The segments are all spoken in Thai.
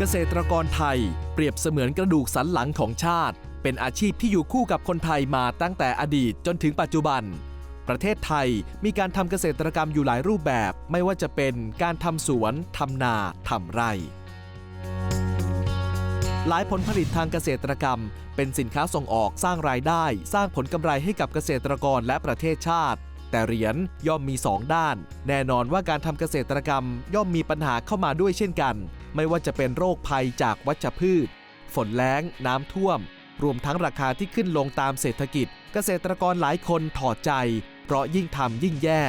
เกษตรกรไทย เปรียบเสมือนกระดูกสันหลังของชาติ เป็นอาชีพที่อยู่คู่กับคนไทยมาตั้งแต่อดีตจนถึงปัจจุบัน ประเทศไทยมีการทำเกษตรกรรมอยู่หลายรูปแบบ ไม่ว่าจะเป็นการทำสวนทำนาทำไร่ หลายผลผลิตทางเกษตรกรรม เป็นสินค้าส่งออกสร้างรายได้ สร้างผลกำไรให้กับเกษตรกรและประเทศชาติ แต่เหรียญย่อมมีสองด้าน แน่นอนว่าการทำเกษตรกรรมย่อมมีปัญหาเข้ามาด้วยเช่นกัน ไม่ว่าจะเป็นโรคภัยจากวัชพืช ฝนแล้ง น้ำท่วม รวมทั้งราคาที่ขึ้นลงตามเศรษฐกิจ เกษตรกรหลายคนถอดใจ เพราะยิ่งทำยิ่งแย่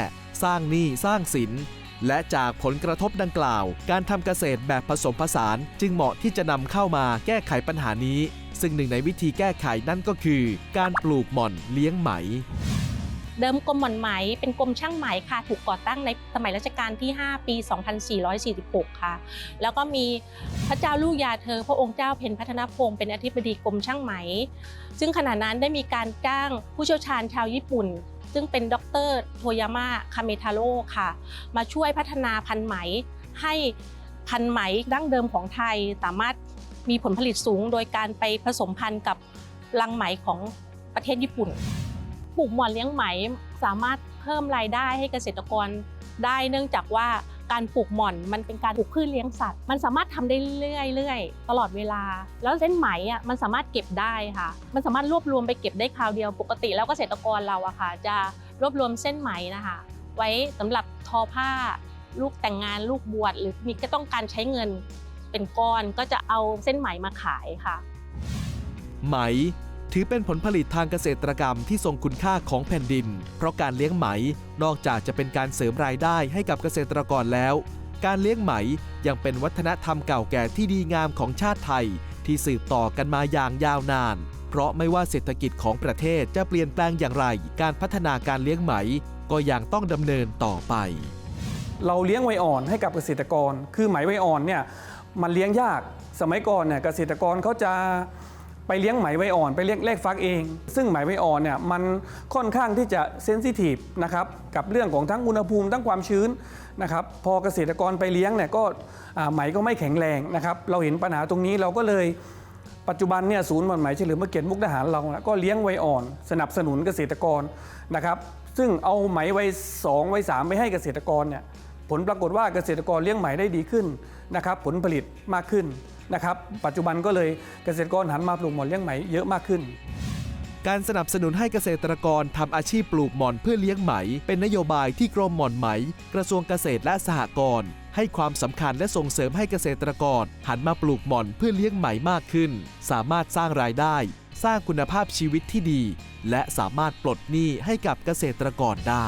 สร้างหนี้สร้างสิน และจากผลกระทบดังกล่าว การทำเกษตรแบบผสมผสาน จึงเหมาะที่จะนำเข้ามาแก้ไขปัญหานี้ ซึ่งหนึ่งในวิธีแก้ไขนั่นก็คือ การปลูกหม่อนเลี้ยงไหม เดิมกรมหม่อนไหมเป็นกรมช่างไหมค่ะถูกก่อตั้งในสมัยรัชกาลที่ 5 ปี 2446 ค่ะ แล้วก็มีพระเจ้าลูกยาเธอ พระองค์เจ้าเพ็ญพัฒนพงศ์เป็นอธิบดีกรมช่างไหม ซึ่งขณะนั้นได้มีการจ้างผู้เชี่ยวชาญชาวญี่ปุ่น ซึ่งเป็นดรโทยาม่าคาเมทาโร่ค่ะ มาช่วยพัฒนาพันธุ์ไหมให้พันธุ์ไหมดั้งเดิมของไทยสามารถมีผลผลิตสูง โดยการไปผสมพันธุ์กับลังไหมของประเทศญี่ปุ่น ปลูกหมอนเลี้ยงไหมสามารถเพิ่มรายได้ให้เกษตรกรได้เนื่องจากว่าการปลูกหม่อนมันเป็นการปลูกพืชเลี้ยงสัตว์ มันสามารถทำได้เรื่อยๆตลอดเวลา แล้วเส้นไหมอะมันสามารถเก็บได้ค่ะ มันสามารถรวบรวมไปเก็บได้คราวเดียวปกติแล้วเกษตรกรเราอะค่ะ จะรวบรวมเส้นไหมนะคะ ไว้สำหรับทอผ้า ลูกแต่งงานลูกบวชหรือมีก็ต้องการใช้เงินเป็นก้อนก็จะเอาเส้นไหมมาขายค่ะ ไหม ถือเป็นผลผลิตทางเกษตรกรรมที่ทรงคุณค่าของแผ่นดิน เพราะการเลี้ยงไหม นอกจากจะเป็นการเสริมรายได้ให้กับเกษตรกรแล้ว การเลี้ยงไหมยังเป็นวัฒนธรรมเก่าแก่ที่ดีงามของชาติไทย ที่สืบต่อกันมาอย่างยาวนาน เพราะไม่ว่าเศรษฐกิจของประเทศจะเปลี่ยนแปลงอย่างไร การพัฒนาการเลี้ยงไหม ก็ยังต้องดำเนินต่อไป เราเลี้ยงไวอ่อนให้กับเกษตรกร คือไหมไวอ่อนเนี่ยมันเลี้ยงยาก สมัยก่อนเนี่ยเกษตรกรเขาจะ ไปเลี้ยงไหมไวอ่อน ไปเลี้ยงแลกฟักเอง ซึ่งไหมไวอ่อนเนี่ยมันค่อนข้างที่จะเซนซิทีฟนะครับกับเรื่องของทั้งอุณหภูมิทั้งความชื้นนะครับพอเกษตรกรไปเลี้ยงเนี่ยก็ไหมก็ไม่แข็งแรงนะครับเราเห็นปัญหาตรงนี้เราก็เลยปัจจุบันเนี่ยศูนย์หม่อนไหมเฉลิมพระเกียรติมุกดาหารเราก็เลี้ยงไวอ่อน สนับสนุนเกษตรกรนะครับซึ่งเอาไหมไวสองไวสามไปให้เกษตรกรเนี่ยผลปรากฏว่าเกษตรกรเลี้ยงไหมได้ดีขึ้นนะครับผลผลิตมากขึ้น นะครับ ปัจจุบันก็เลยเกษตรกรหันมาปลูกหม่อนเลี้ยงไหมเยอะมากขึ้น การสนับสนุนให้เกษตรกรทำอาชีพปลูกหม่อนเพื่อเลี้ยงไหม เป็นนโยบายที่กรมหม่อนไหม กระทรวงเกษตรและสหกรณ์ให้ความสำคัญและส่งเสริมให้เกษตรกร หันมาปลูกหม่อนเพื่อเลี้ยงไหมมากขึ้น สามารถสร้างรายได้ สร้างคุณภาพชีวิตที่ดี และสามารถปลดหนี้ให้กับเกษตรกรได้